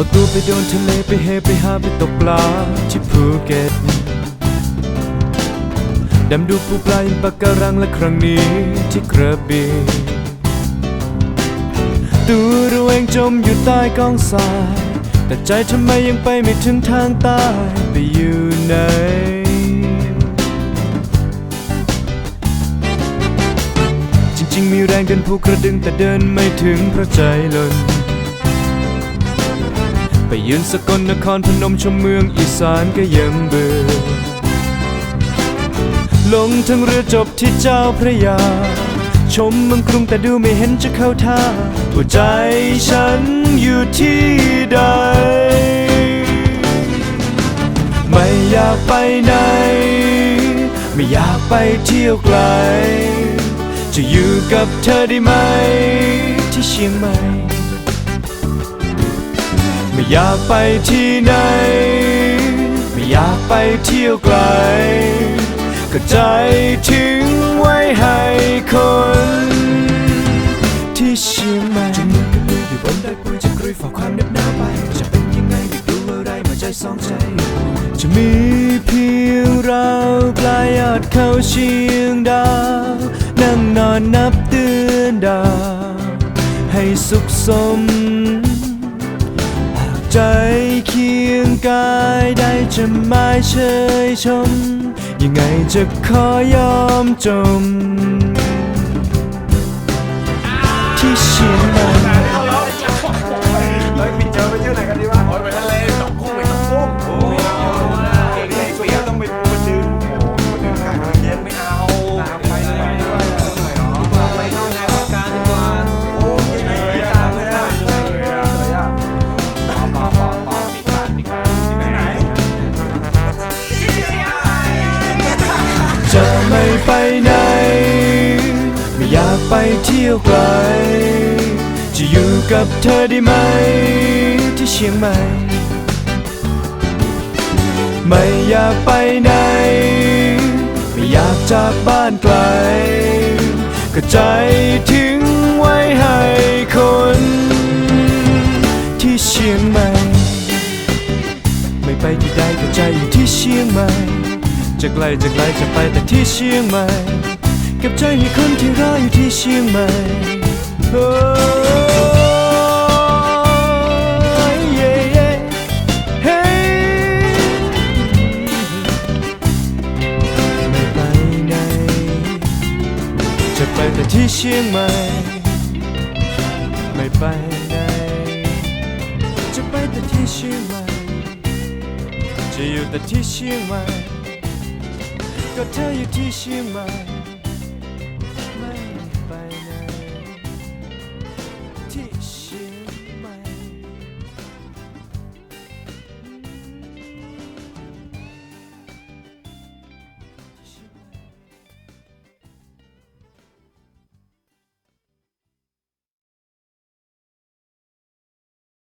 เอาตัวไปโดนทะเลไปเฮไปหาไปตกปลาที่ภูเก็ตดำดูปูปลายิงปะการังและครั้งนี้ที่กระบี่ตัวเราเองจมอยู่ใต้กองทราย แต่ใจทำไมยังไปไม่ถึงทางใต้ไปอยู่ไหนจริงๆมีแรงเดินภูกระดึงแต่เดินไม่ถึงเพราะใจหล่น ไปยืนสกลนครพนมชมเมืองอีสานก็ยังเบื่อ ลงทั้งเรือจบที่เจ้าพระยา ชมเมืองกรุงแต่ดูไม่เห็นจะเข้าท่าหัวใจฉันอยู่ที่ใด ไม่อยากไปไหน ไม่อยากไปเที่ยวไกล จะอยู่กับเธอได้ไหม ที่เชียงใหม่ ไม่อยากไปที่ไหน ไม่อยากไปเที่ยวไกล ก็ใจถึงไว้ให้คน ที่เชียงใหม่จะมือกับมืออยู่บนได้ปุยจะกรุยฝ่าความเหน็บหนาวไป จะเป็นยังไงไม่รู้อะไรมื่อใจสองใจ จะมีเพียงเราปลายยอดเขาเชียงดาวนั่งนอนนับเดือนดาวให้สุขสม เคียงกายได้จะไม่เชยชม ยังไงจะขอยอมจม ไม่ไปไหนไม่อยากไปเที่ยวไกล จะอยู่กับเธอได้ไหม ที่เชียงใหม่ ไม่อยากไปไหน ไม่อยากจากบ้านไกล ก็ใจถึงไว้ให้คน ที่เชียงใหม่ ไม่ไปที่ใดก็ใจอยู่ที่เชียงใหม่ จะไกลจะไกลจะไปแต่ที่เชียงใหม่เก็บใจให้คนที่รออยู่ที่เชียงใหม่โอ้ยเย่เย่เฮ้ไม่ไปไหนจะไปแต่ที่เชียงใหม่ไม่ไปไหนจะไปแต่ที่เชียงใหม่จะอยู่แต่ที่เชียงใหม่ ก็เธออยู่ที่เชียงใหม่